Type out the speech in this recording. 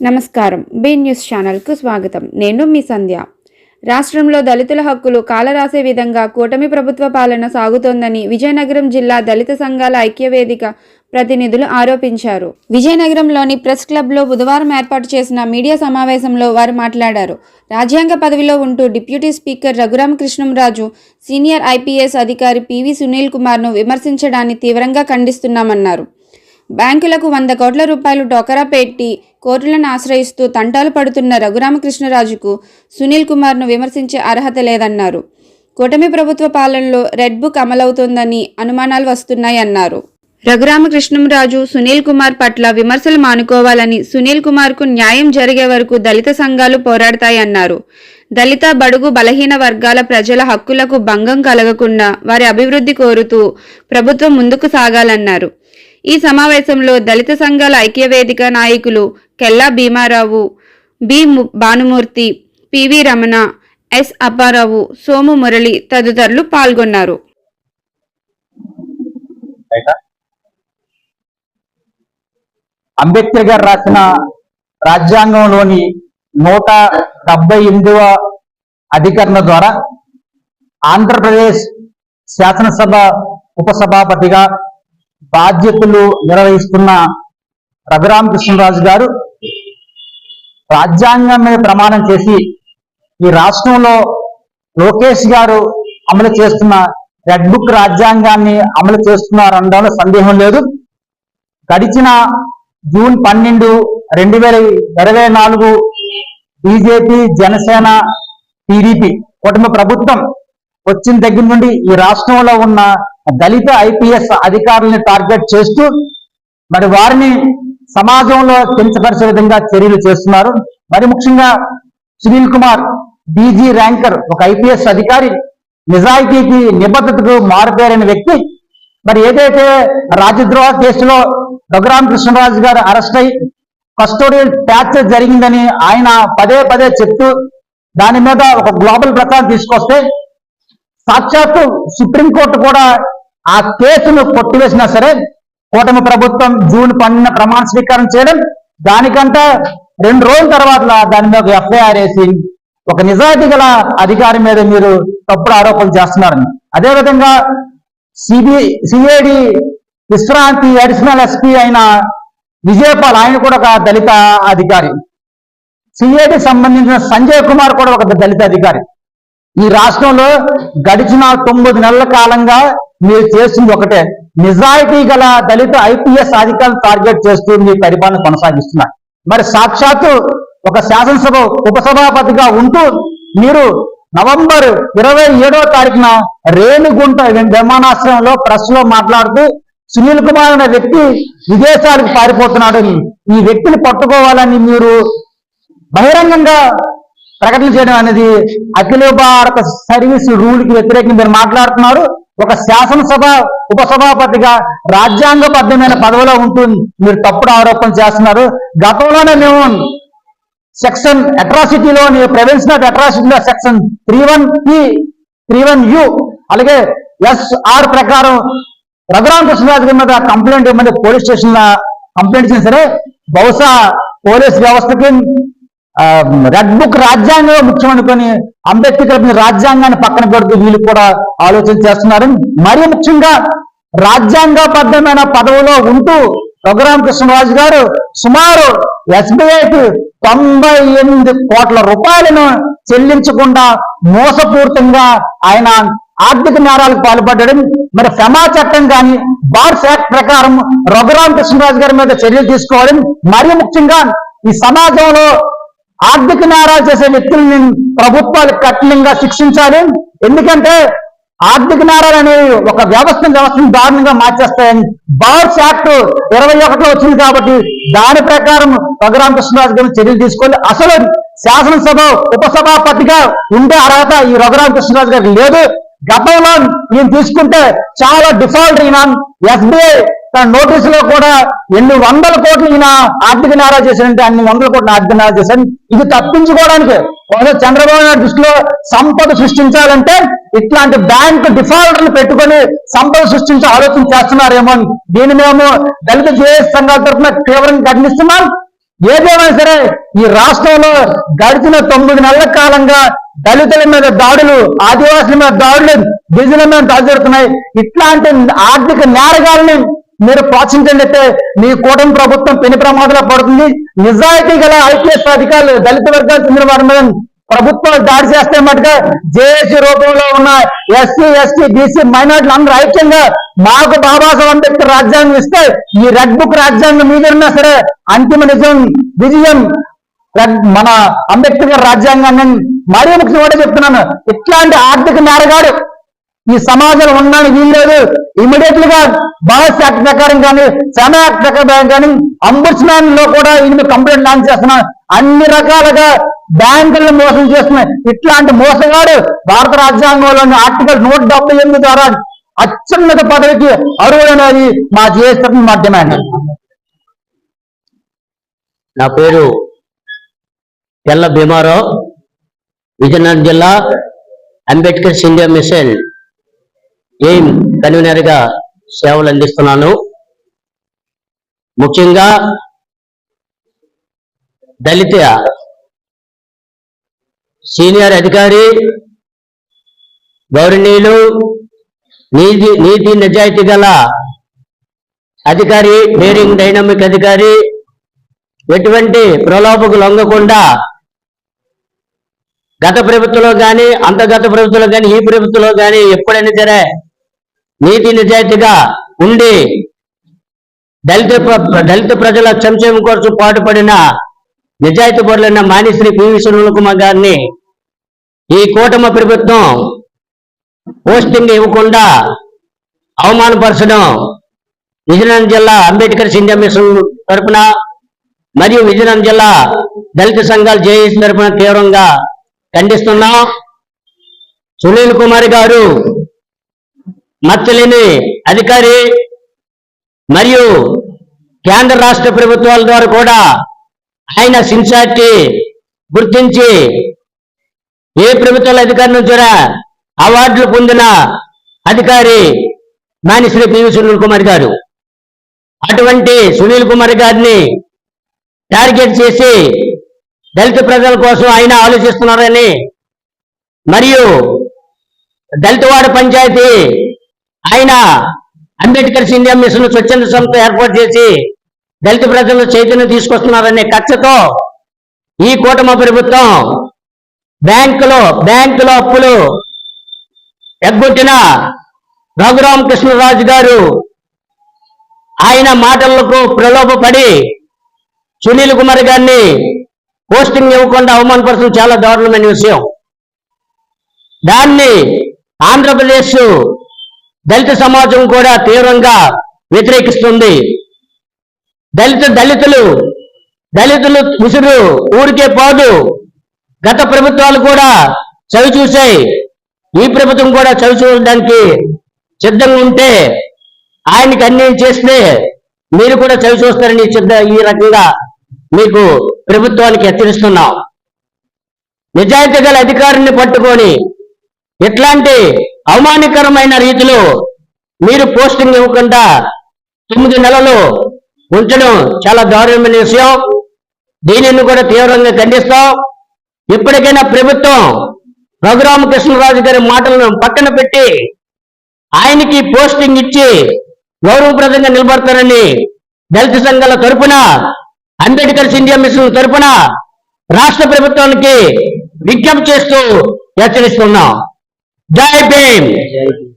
నమస్కారం. Be news ఛానల్కు స్వాగతం. నేను మీ సంధ్య. రాష్ట్రంలో దళితుల హక్కులు కాలరాసే విధంగా కూటమి ప్రభుత్వ పాలన సాగుతోందని విజయనగరం జిల్లా దళిత సంఘాల ఐక్యవేదిక ప్రతినిధులు ఆరోపించారు. విజయనగరంలోని ప్రెస్ క్లబ్లో బుధవారం ఏర్పాటు చేసిన మీడియా సమావేశంలో వారు మాట్లాడారు. రాజ్యాంగ పదవిలో ఉంటూ deputy speaker Raghurama Krishnamraju senior IPS అధికారి పివి సునీల్ కుమార్ను విమర్శించడాన్ని తీవ్రంగా ఖండిస్తున్నామన్నారు. బ్యాంకులకు వంద కోట్ల రూపాయలు టోకరా పెట్టి కోర్టులను ఆశ్రయిస్తూ తంటాలు పడుతున్న రఘురామకృష్ణరాజుకు సునీల్ కుమార్ను విమర్శించే అర్హత లేదన్నారు. కూటమి ప్రభుత్వ పాలనలో రెడ్ బుక్ అమలవుతోందని అనుమానాలు వస్తున్నాయన్నారు. రఘురామకృష్ణంరాజు సునీల్ కుమార్ పట్ల విమర్శలు మానుకోవాలని సునీల్ కుమార్కు న్యాయం జరిగే వరకు దళిత సంఘాలు పోరాడతాయన్నారు. దళిత బడుగు బలహీన వర్గాల ప్రజల హక్కులకు భంగం కలగకుండా వారి అభివృద్ధి కోరుతూ ప్రభుత్వం ముందుకు సాగాలన్నారు. ఈ సమావేశంలో దళిత సంఘాల ఐక్యవేదిక నాయకులు Kella Bhimarao B Bhanumurthy PV Ramana S Apparao Somu Murali తదితరులు పాల్గొన్నారు. అంబేద్కర్ గారు రాసిన రాజ్యాంగంలోని నూట డెబ్బై ఎనిమిదవ అధికరణ ద్వారా ఆంధ్రప్రదేశ్ శాసనసభ ఉపసభాపతిగా బాధ్యతలు నిర్వహిస్తున్న రఘురామకృష్ణరాజు గారు రాజ్యాంగం మీద ప్రమాణం చేసి ఈ రాష్ట్రంలో లోకేష్ గారు అమలు చేస్తున్న రెడ్ బుక్ రాజ్యాంగాన్ని అమలు చేస్తున్నారనడంలో సందేహం లేదు. గడిచిన జూన్ పన్నెండు రెండు వేల ఇరవై నాలుగు బీజేపీ జనసేన టీడీపీ కుటుంబ ప్రభుత్వం వచ్చిన దగ్గర నుండి ఈ రాష్ట్రంలో ఉన్న దళిత ఐపీఎస్ అధికారుల్ని టార్గెట్ చేస్తూ మరి వారిని సమాజంలో కించపరిచే విధంగా చర్యలు చేస్తున్నారు. మరి ముఖ్యంగా సునీల్ కుమార్ డీజీ ర్యాంకర్ ఒక ఐపీఎస్ అధికారి నిజాయితీకి నిబద్ధతకు మారుపేరైన వ్యక్తి. మరి ఏదైతే రాజద్రోహ కేసులో రఘురామ కృష్ణరాజు గారు అరెస్ట్ అయి కస్టోడియల్ ట్యాక్స్ జరిగిందని ఆయన పదే పదే చెప్తూ దాని మీద ఒక గ్లోబల్ ప్రకారం తీసుకొస్తే సాక్షాత్తు సుప్రీంకోర్టు కూడా ఆ కేసును కొట్టివేసినా సరే కూటమి ప్రభుత్వం జూన్ పన్నెండున ప్రమాణ స్వీకారం చేయడం దానికంటే రెండు రోజుల తర్వాత దాని మీద ఒక ఎఫ్ఐఆర్ వేసి ఒక నిజాయితీ గల అధికారి మీద మీరు తప్పుడు ఆరోపణలు చేస్తున్నారని. అదేవిధంగా సిబి సిఐడి విశ్రాంతి అడిషనల్ ఎస్పీ అయిన విజయపాల్ ఆయన కూడా ఒక దళిత అధికారి. సిఐడి సంబంధించిన సంజయ్ కుమార్ కూడా ఒక దళిత అధికారి. ఈ రాష్ట్రంలో గడిచిన తొమ్మిది నెలల కాలంగా మీరు చేస్తుంది ఒకటే. నిజాయితీ గల దళిత ఐపీఎస్ అధికారులు టార్గెట్ చేస్తూ మీ పరిపాలన కొనసాగిస్తున్నారు. మరి సాక్షాత్తు ఒక శాసనసభ ఉపసభాపతిగా ఉంటూ మీరు నవంబర్ ఇరవై ఏడో తారీఖున రేణుగుంట విమానాశ్రయంలో ప్రెస్లో మాట్లాడుతూ సునీల్ కుమార్ అనే వ్యక్తి విదేశాలకు పారిపోతున్నాడు ఈ వ్యక్తిని పట్టుకోవాలని మీరు బహిరంగంగా ప్రకటన చేయడం అనేది అఖిల భారత సర్వీస్ రూల్కి వ్యతిరేకంగా మీరు మాట్లాడుతున్నారు. ఒక శాసనసభ ఉపసభాపతిగా రాజ్యాంగబద్ధమైన పదవిలో ఉంటూ మీరు తప్పుడు ఆరోపణ చేస్తున్నారు. గతంలోనే మేము సెక్షన్ అట్రాసిటీలోని prevention of అట్రాసిటీలో section three one P three one U అలాగే ఎస్ఆర్ ప్రకారం రఘురామ కృష్ణరాజు గారి మీద కంప్లైంట్ ఇవ్వమని పోలీస్ స్టేషన్ కంప్లైంట్ చేసిన సరే బహుశా పోలీస్ వ్యవస్థకి రెడ్ బుక్ ముఖ్యం ముఖ్యమనుకొని అంబేద్కర్ రాజ్యాంగాన్ని పక్కన పెడుతూ వీళ్ళు కూడా ఆలోచన చేస్తున్నారు. మరీ ముఖ్యంగా రాజ్యాంగబద్ధమైన పదవిలో ఉంటూ రఘురామ కృష్ణరాజు గారు సుమారు ఎస్బీఐకి తొంభై ఎనిమిది కోట్ల రూపాయలను చెల్లించకుండా మోసపూరితంగా ఆయన ఆర్థిక నేరాలకు పాల్పడ్డాడు. మరి ఫెమా చట్టం కానీ బార్స్ యాక్ట్ ప్రకారం రఘురామ కృష్ణరాజు గారి మీద చర్యలు తీసుకోవాలి. మరీ ముఖ్యంగా ఈ సమాజంలో ఆర్థిక నేరాలు చేసే వ్యక్తుల్ని ప్రభుత్వాలు కఠినంగా శిక్షించాలి. ఎందుకంటే ఆర్థిక నేరాలు అనేవి ఒక వ్యవస్థ వ్యవస్థను దారుణంగా మార్చేస్తాయని బార్స్ యాక్ట్ ఇరవై ఒకటిలో వచ్చింది కాబట్టి దాని ప్రకారం రఘురామ కృష్ణరాజు చర్యలు తీసుకోవాలి. అసలు శాసనసభ ఉపసభాపతిగా ఉండే అర్హత ఈ రఘురామ కృష్ణరాజు గారికి లేదు. గతంలో నేను తీసుకుంటే చాలా డిఫాల్ట్ అయినా. ఎస్బీఐ తన నోటీసులో కూడా ఎన్ని వందల కోట్లు ఈయన ఆర్థిక నేరాలు చేశారంటే అన్ని వందల కోట్లు ఆర్థిక నేరాలు చేశారు ఇది తప్పించుకోవడానికి చంద్రబాబు నాయుడు దృష్టిలో సంపద సృష్టించాలంటే ఇట్లాంటి బ్యాంక్ డిఫాల్టర్లు పెట్టుకొని సంపద సృష్టించే ఆలోచన చేస్తున్నారేమో అని. దీన్ని మేము దళిత జేఎస్ సంఘాల తరఫున తీవ్రంగా ఖండిస్తున్నాం. ఏదేమైనా సరే ఈ రాష్ట్రంలో గడిచిన తొమ్మిది నెలల కాలంగా దళితుల మీద దాడులు ఆదివాసుల మీద దాడులు గిరిజనుల మీద దాడులు జరుగుతున్నాయి. ఇట్లాంటి ఆర్థిక నేరగాల్ని మీరు ప్రోత్సహించండి మీ కూటమి ప్రభుత్వం పెను ప్రమాదంలో పడుతుంది. నిజాయితీ గల ఐపీఎస్ అధికారులు దళిత వర్గాలు చెందిన వారి మీద ప్రభుత్వాలు దాడి చేస్తే మటుగా జేఏసీ రూపంలో ఉన్న ఎస్సీ ఎస్టీ బీసీ మైనార్టీలు అందరూ ఐక్యంగా మాకు బాబాసాహెబ్ అంబేద్కర్ రాజ్యాంగం ఇస్తే ఈ రెడ్ బుక్ రాజ్యాంగం మీదన్నా సరే అంతిమ నిజం విజయం మన అంబేద్కర్ గారి రాజ్యాంగాన్ని మరీ ముఖ్యంగా చెప్తున్నాను. ఇట్లాంటి ఆర్థిక నేరగాడు ఈ సమాజంలో ఉండడానికి వీల్లేదు. ఇమీడియట్గా బాస్ యాక్ట్ ప్రకారం కానీ సమ యాక్ట్ ప్రకారం కానీ అంబుడ్స్మాన్లో కూడా ఈయన కంప్లైంట్ లాంచ్ చేస్తున్నాం అన్ని రకాలుగా బ్యాంకులను మోసం చేస్తున్నాయి ఇట్లాంటి మోసగాడు భారత రాజ్యాంగంలోని ఆర్టికల్ నూట డెబ్బై ఎనిమిది ద్వారా అత్యున్నత పదవికి అర్హుడనేది మా జీఎస్ఎఫ్ మా డిమాండ్. నా పేరు తెల్ల భీమారావు విజయనగరం జిల్లా అంబేద్కర్ ఇండియా మిషన్. ఏం కన్వీనర్గా సేవలు అందిస్తున్నాను. ముఖ్యంగా దళిత సీనియర్ అధికారి గౌరణీయులు నీతి నీతి నిజాయితీ గల అధికారి డేరింగ్ డైనమిక్ అధికారి ఎటువంటి ప్రలోభకు లొంగకుండా గత ప్రభుత్వంలో కానీ అంతగత ప్రభుత్వంలో కానీ ఈ ప్రభుత్వంలో కానీ ఎప్పుడైనా సరే నీతి నిజాయితీగా ఉండి దళిత ప్ర- దళిత ప్రజల సంక్షేమం కోసం పాటుపడిన నిజాయితీ పరులైన మానిశ్రీ పివి కుమార్ గారిని ఈ కూటమి ప్రభుత్వం పోస్టింగ్ ఇవ్వకుండా అవమానపరచడం విజయనగరం జిల్లా అంబేద్కర్ ఇండియా మిషన్ తరపున మరియు విజయనగరం జిల్లా దళిత సంఘాలు జేఏసీ తరపున తీవ్రంగా ఖండిస్తున్నాం. సునీల్ కుమార్ గారు మచ్చలేని అధికారి మరియు కేంద్ర రాష్ట్ర ప్రభుత్వాల ద్వారా కూడా ఆయన సిన్సార్టీ గుర్తించి ఏ ప్రభుత్వాల అధికారి నుంచి అవార్డులు పొందిన అధికారి మానిశ్రీ పివి సునీల్ కుమార్ గారు. అటువంటి సునీల్ కుమార్ గారిని టార్గెట్ చేసి దళిత ప్రజల కోసం ఆయన ఆలోచిస్తున్నారని మరియు దళితవాడ పంచాయతీ ఆయన అంబేద్కర్ ఇండియా మిషన్ స్వచ్ఛంద సంస్థ ఏర్పాటు చేసి దళిత ప్రజల్లో చైతన్యం తీసుకొస్తున్నారనే కక్షతో ఈ కూటమి ప్రభుత్వం బ్యాంకులో బ్యాంకులో అప్పులు ఎగ్గొట్టిన రఘురామ కృష్ణరాజు గారు ఆయన మాటలకు ప్రలోభపడి సునీల్ కుమార్ గారిని పోస్టింగ్ ఇవ్వకుండా అవమానపరచడం చాలా దారుణమైన విషయం. దాన్ని ఆంధ్రప్రదేశ్ దళిత సమాజం కూడా తీవ్రంగా వ్యతిరేకిస్తుంది. దళిత దళితులు దళితులు ఉసురు ఊరికే పోదు. గత ప్రభుత్వాలు కూడా చవి చూసాయి ఈ ప్రభుత్వం కూడా చవి చూడడానికి సిద్ధంగా ఉంటే ఆయనకి అన్యాయం చేస్తే మీరు కూడా చవి చూస్తారని సిద్ధ ఈ రకంగా మీకు ప్రభుత్వానికి హెచ్చరిస్తున్నాం. నిజాయితీ గల అధికారిని పట్టుకొని ఇట్లాంటి అవమానకరమైన రీతిలో మీరు పోస్టింగ్ ఇవ్వకుండా తొమ్మిది నెలలు ఉంచడం చాలా దారుణమైన విషయం. దీనిని కూడా తీవ్రంగా ఖండిస్తాం. ఇప్పటికైనా ప్రభుత్వం రఘురామకృష్ణరాజు గారి మాటలను పక్కన పెట్టి ఆయనకి పోస్టింగ్ ఇచ్చి గౌరవప్రదంగా నిలబడతారని దళిత సంఘాల తరపున అంబేద్కర్ ఇండియా మిషన్ తరపున రాష్ట్ర ప్రభుత్వానికి విజ్ఞప్తి చేస్తూ హెచ్చరిస్తున్నాం. Jai Bhim.